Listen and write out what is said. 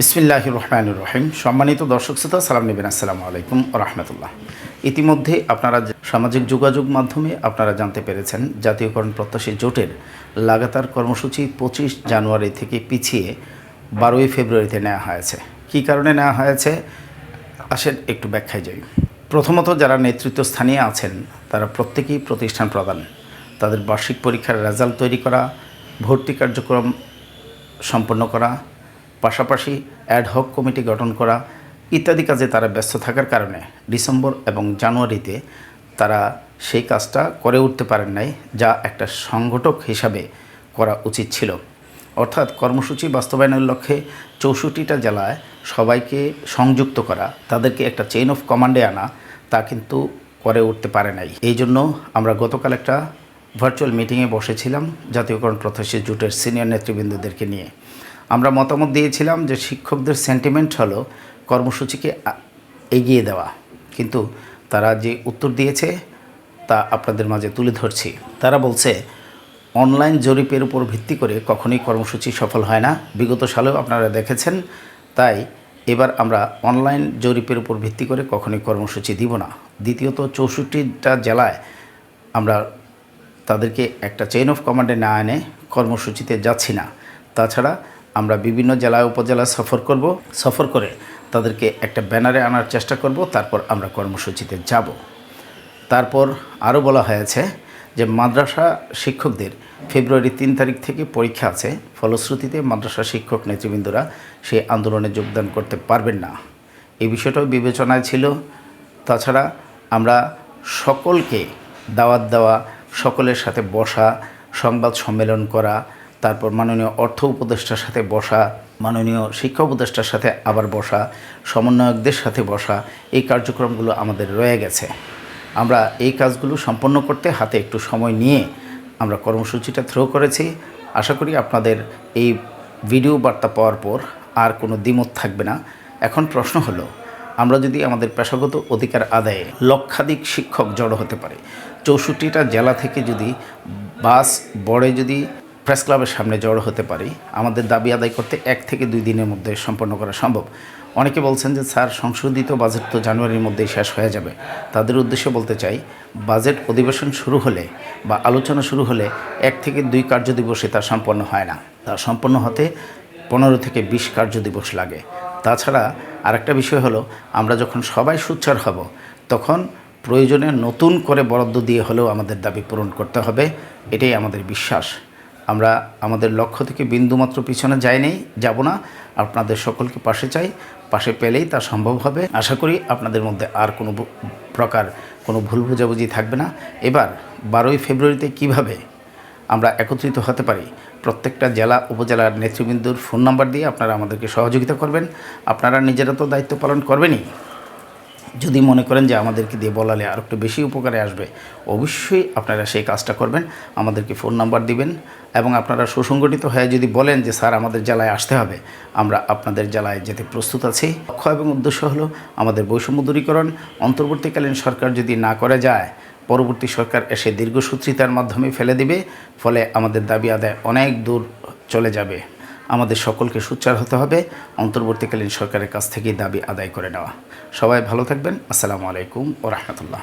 বিসমিল্লাহ রহমানুর রহিম। সম্মানিত দর্শক শ্রোতা, সালাম নেবেন। আসসালামু আলাইকুম রহমতুল্লাহ। ইতিমধ্যে আপনারা সামাজিক যোগাযোগ মাধ্যমে আপনারা জানতে পেরেছেন, জাতীয়করণ প্রত্যাশী জোটের লাগাতার কর্মসূচি পঁচিশ জানুয়ারি থেকে পিছিয়ে বারোই ফেব্রুয়ারিতে নেওয়া হয়েছে। কী কারণে নেওয়া হয়েছে? আসেন একটু ব্যাখ্যায় যাই। প্রথমত, যারা নেতৃত্বস্থানীয় আছেন, তারা প্রত্যেকেই প্রতিষ্ঠান প্রদান তাদের বার্ষিক পরীক্ষার রেজাল্ট তৈরি করা, ভর্তি কার্যক্রম সম্পন্ন করা পাশাপাশি অ্যাডহক কমিটি গঠন করা ইত্যাদি কাজে তারা ব্যস্ত থাকার কারণে ডিসেম্বর এবং জানুয়ারিতে তারা সেই কাজটা করে উঠতে পারেন নাই, যা একটা সংগঠক হিসাবে করা উচিত ছিল। অর্থাৎ কর্মসূচি বাস্তবায়নের লক্ষ্যে চৌষট্টিটা জেলায় সবাইকে সংযুক্ত করা, তাদেরকে একটা চেইন অফ কমান্ডে আনা, তা কিন্তু করে উঠতে পারে নাই। এই জন্য আমরা গতকাল একটা ভার্চুয়াল মিটিংয়ে বসেছিলাম জাতীয়করণ প্রত্যাশী জোটের সিনিয়র নেতৃবৃন্দদেরকে নিয়ে। আমরা মতামত দিয়েছিলাম যে শিক্ষকদের সেন্টিমেন্ট হলো কর্মসূচিকে এগিয়ে দেওয়া। কিন্তু তারা যে উত্তর দিয়েছে, তা আপনাদের মাঝে তুলে ধরছি। তারা বলছে, অনলাইন জরিপের উপর ভিত্তি করে কখনোই কর্মসূচি সফল হয় না। বিগত সালেও আপনারা দেখেছেন, তাই এবার আমরা অনলাইন জরিপের উপর ভিত্তি করে কখনোই কর্মসূচি দিব না। দ্বিতীয়ত, চৌষট্টিটা জেলায় আমরা তাদেরকে একটা চেইন অফ কমান্ডে না এনে কর্মসূচিতে যাচ্ছি না। তাছাড়া আমরা বিভিন্ন জেলা, উপজেলা সফর করব, সফর করে তাদেরকে একটা ব্যানারে আনার চেষ্টা করব, তারপর আমরা কর্মসূচিতে যাব। তারপর আরও বলা হয়েছে যে মাদ্রাসা শিক্ষকদের ফেব্রুয়ারি তিন তারিখ থেকে পরীক্ষা আছে, ফলশ্রুতিতে মাদ্রাসা শিক্ষক নেতৃবৃন্দরা সেই আন্দোলনে যোগদান করতে পারবেন না। এই বিষয়টাও বিবেচনায় ছিল। তাছাড়া আমরা সকলকে দাওয়াত দেওয়া, সকলের সাথে বসা, সংবাদ সম্মেলন করা তারপর মাননীয় অর্থ উপদেষ্টার সাথে বসা, মাননীয় শিক্ষা উপদেষ্টার সাথে আবার বসা, সমন্বয়কদের সাথে বসা, এই কার্যক্রমগুলো আমাদের রয়ে গেছে। আমরা এই কাজগুলো সম্পন্ন করতে হাতে একটু সময় নিয়ে আমরা কর্মসূচিটা থ্রো করেছি। আশা করি আপনাদের এই ভিডিও বার্তা পাওয়ার পর আর কোনো দ্বিমত থাকবে না। এখন প্রশ্ন হলো, আমরা যদি আমাদের পেশাগত অধিকার আদায়ে লক্ষাধিক শিক্ষক জড়ো হতে পারে, চৌষট্টিটা জেলা থেকে যদি বাস, বড়ে যদি প্রেস ক্লাবের সামনে জড়ো হতে পারি। আমাদের দাবি আদায় করতে এক থেকে দুই দিনের মধ্যে সম্পন্ন করা সম্ভব। অনেকে বলছেন যে, স্যার, সংশোধিত বাজেট তো জানুয়ারির মধ্যেই শেষ হয়ে যাবে। তাদের উদ্দেশ্যে বলতে চাই, বাজেট অধিবেশন শুরু হলে বা আলোচনা শুরু হলে এক থেকে দুই কার্য দিবসে তা সম্পন্ন হয় না। তা সম্পন্ন হতে পনেরো থেকে বিশ কার্য দিবস লাগে। তাছাড়া আরেকটা বিষয় হলো, আমরা যখন সবাই সুচ্চার হব, তখন প্রয়োজনে নতুন করে বরাদ্দ দিয়ে হলেও আমাদের দাবি পূরণ করতে হবে। এটাই আমাদের বিশ্বাস। আমরা আমাদের লক্ষ্য থেকে বিন্দুমাত্র পিছনে যাইনি যাব না। আপনাদের সকলকে পাশে চাই, পাশে পেলেই তা সম্ভব হবে। আশা করি আপনাদের মধ্যে আর কোনো প্রকার কোনো ভুল বোঝাবুঝি থাকবে না। এবার বারোই ফেব্রুয়ারিতে কীভাবে আমরা একত্রিত হতে পারি? প্রত্যেকটা জেলা উপজেলার নেতৃবৃন্দুর ফোন নাম্বার দিয়ে আপনারা আমাদেরকে সহযোগিতা করবেন। আপনারা নিজেরা তো দায়িত্ব পালন করবেনই। যদি মনে করেন যে আমাদেরকে দিয়ে বলালে আর একটু বেশি উপকারে আসবে, অবশ্যই আপনারা সেই কাজটা করবেন। আমাদেরকে ফোন নাম্বার দিবেন এবং আপনারা সুসংগঠিত হয়ে যদি বলেন যে, স্যার, আমাদের জেলায় আসতে হবে। আমরা আপনাদের জেলায় যেতে প্রস্তুত আছি। লক্ষ্য এবং উদ্দেশ্য হলো আমাদের বৈষম্য দূরীকরণ। অন্তর্বর্তীকালীন সরকার যদি না করে যায়, পরবর্তী সরকার এসে দীর্ঘসূত্রিতার মাধ্যমে ফেলে দিবে, ফলে আমাদের দাবি আদায় অনেক দূর চলে যাবে। আমাদের সকলকে সোচ্চার হতে হবে। অন্তর্বর্তীকালীন সরকারের কাছ থেকে দাবি আদায় করে নেওয়া। সবাই ভালো থাকবেন। আসসালামু আলাইকুম ও রহমতুল্লাহ।